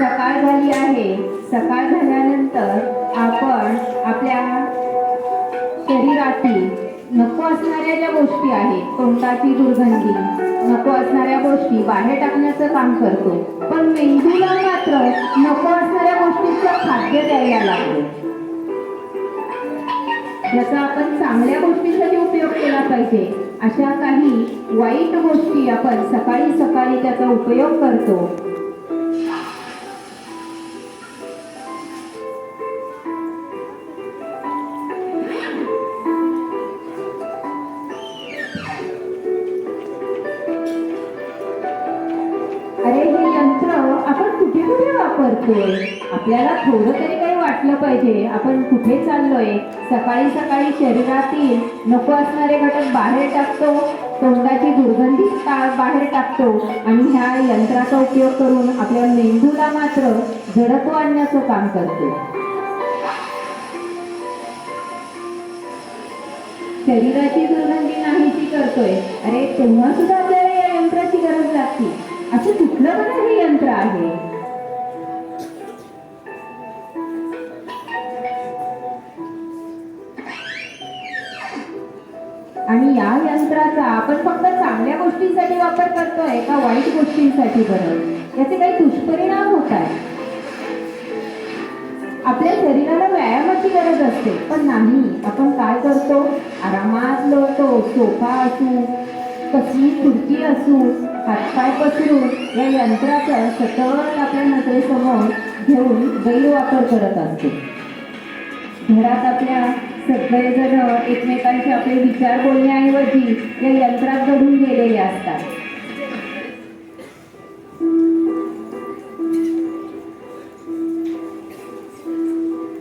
सकाळ झाली आहे. सकाळ झाल्यानंतर आपण आपल्या शरीरातील नको असणाऱ्या ज्या गोष्टी आहेत तोंडाची दुर्गंधी नको असणाऱ्या गोष्टी बाहेर टाकण्याचं काम करतो. पण मेंदूला मात्र नको असणाऱ्या गोष्टीचं खाद्य द्यायला लागतो. ज्याचा आपण चांगल्या गोष्टीसाठी उपयोग केला पाहिजे अशा काही वाईट गोष्टी आपण सकाळी सकाळी त्याचा उपयोग करतो. कुठे आपल्याला थोडं तरी काही वाटलं पाहिजे. आपण कुठे चाललोय? सकाळी सकाळी शरीरातील नको असणारे घटक बाहेर टाकतो. तोंडाची दुर्गंधी बाहेर टाकतो. आणि ह्या यंत्राचा उपयोग करून आपल्या मेंदूला मात्र झडप आणण्याचं काम करतो. शरीराची दुर्गंधी नाहीशी करतोय. अरे तेव्हा सुद्धा आपल्याला या यंत्राची गरज लागते. असं कुठलं बरं हे यंत्र आहे? या आपण फक्त चांगल्या गोष्टींसाठी वापर करतोय का वाईट गोष्टींसाठी बरं? याचे काही दुष्परिणाम होत आहेत. आपल्या शरीराला व्यायामाची गरज असते पण नाही. आपण काय करतो? आरामात लोळतो सोफा असू कसली खुर्ची असू हातपाय पसरून या यंत्राचा सतत आपल्या नजरेसमोर घेऊन गैरवापर करत असतो. घरात आपल्या सगळेजण एकमेकांचे आपले विचार बोलण्याऐवजी या यंत्रात घडून गेलेले असतात.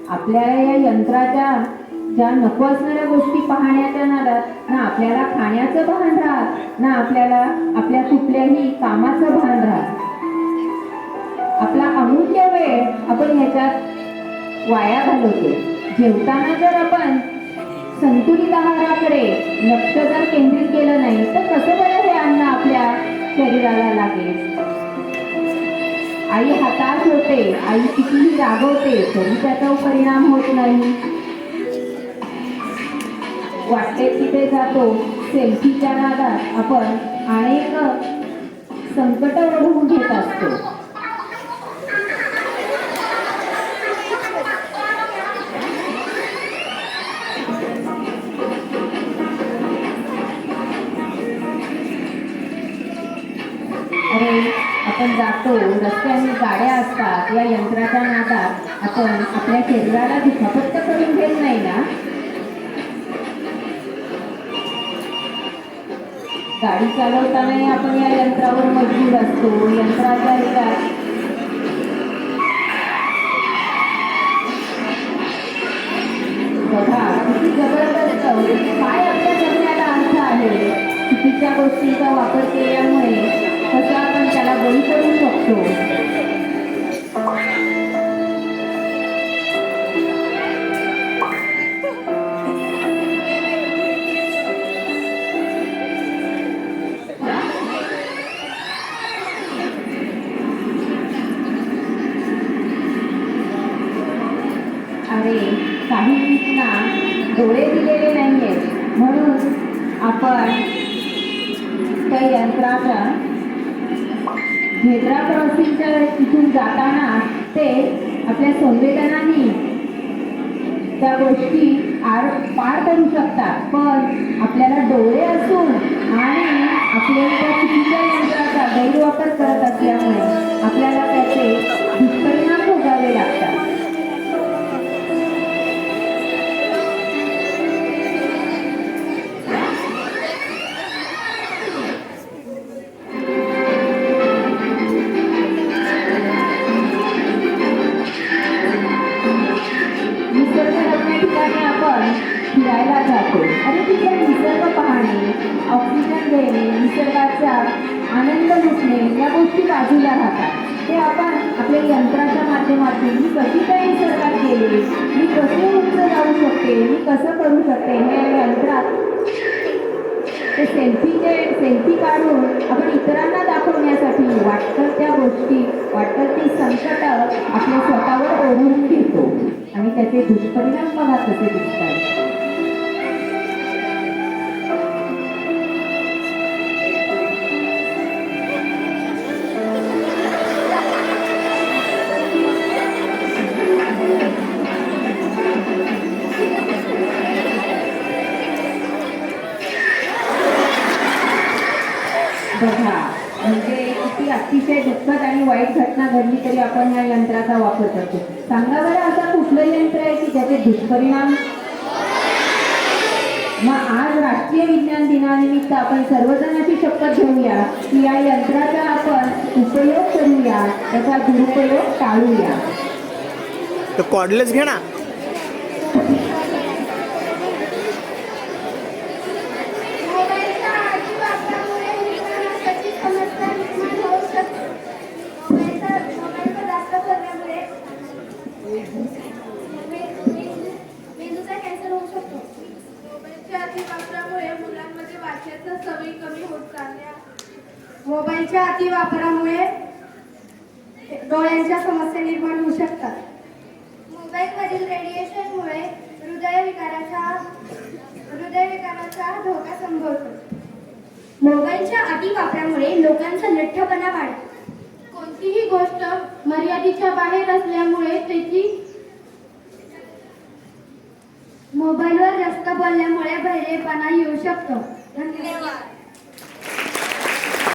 आपल्याला या यंत्राच्या ज्या नको असणाऱ्या गोष्टी पाहण्याच्या नादात ना आपल्याला खाण्याचं भान राहत ना आपल्याला आपल्या कुठल्याही कामाचं भान राहत. आपला अमूल्य वेळ आपण ह्याच्यात वाया घालवतो जेवताना जर आपण संतुलित आहाराकडे लक्ष जर केंद्रित केलं नाही तर कसं बरं हे अन्न आपल्या शरीराला लागेल? आई हाताश होते आई कितीही रागवते तरी त्याचा परिणाम होत नाही. वाटते तिथे जातो सेल्फीच्या नादात आपण अनेक संकट ओढवून घेत असतो. आपण जातो रस्त्याने गाड्या असतात या यंत्राच्या नादात आपण आपल्या शरीराला दुखापत तर करून घेत नाही ना? गाडी चालवतानाही आपण या यंत्रावर मजबूर असतो यंत्राच्या वेगात बघा किती जबरदस्त म्हणजे काय आपल्या जगण्याला अर्थ आहे. चुकीच्या गोष्टींचा वापर केल्यामुळे कसा आपण त्याला बळी पडू शकतो अरे काहींना डोळे दिलेले नाहीये म्हणून आपण त्या यंत्राचा नेत्रा क्रॉसिंगच्या तिथून जाताना ते आपल्या संवेदनांनी त्या गोष्टी आर पार करू शकतात. पण आपल्याला डोळे असून आणि आपल्या त्या चुकीच्या यंत्राचा गैरवापर करत असल्यामुळे फिरायला जातो. आणि तिथे निसर्ग पाहणे ऑक्सिजन घेणे निसर्गाचा आनंद लुटणे या गोष्टी बाजूला राहतात. ते आपण आपल्या यंत्राच्या माध्यमातून मी कशी काय निसर्गात गेले मी कसे उंच जाऊ शकते मी कसं करू शकते हे यंत्रात ते सेल्फीचे सेल्फी काढून आपण इतरांना दाखवण्यासाठी वाटतं त्या गोष्टी वाटतं ती संकट आपल्या स्वतःवर ओढून घेतो. आणि त्याचे दुष्परिणाम बघा कसे दिसतात. बघा म्हणजे किती अतिशय दुःखद आणि वाईट घटना घडली तरी आपण या यंत्राचा वापर करतो. सांगा बरं असं कुठलं यंत्र आहे की त्याचे दुष्परिणाम? मग आज राष्ट्रीय विज्ञान दिनानिमित्त आपण सर्वजण अशी शपथ घेऊया की या यंत्राचा आपण उपयोग करूया त्याचा दुरुपयोग टाळूया. तर कॉर्डलेस घे ना मोबाईलच्या अतिवापरामुळे निकालाची समस्या निर्माण होऊ शकते. मोबाईलचा मोबाईलचा जास्त करण्यामुळे मे- मेंदू- मेंदूचा कॅन्सर होऊ शकतो. मोबाईलच्या अतिवापरामुळे मुलांमध्ये वाचण्याच्या सवयी कमी होत चालल्या. मोबाईलच्या अतिवापरामुळे डोळ्यांच्या समस्या निर्माण होऊ शकतात. मोबाईलमधील रेडिएशनमुळे हृदयविकाराचा हृदयविकाराचा धोका संभवतो. मोबाईलच्या अतिवापरामुळे लोकांचा लठ्ठपणा वाढतो. कोणतीही गोष्ट मर्यादेच्या बाहेर असल्यामुळे त्याची मोबाईलवर जास्त बोलल्यामुळे बहिरेपणा येऊ शकतो. não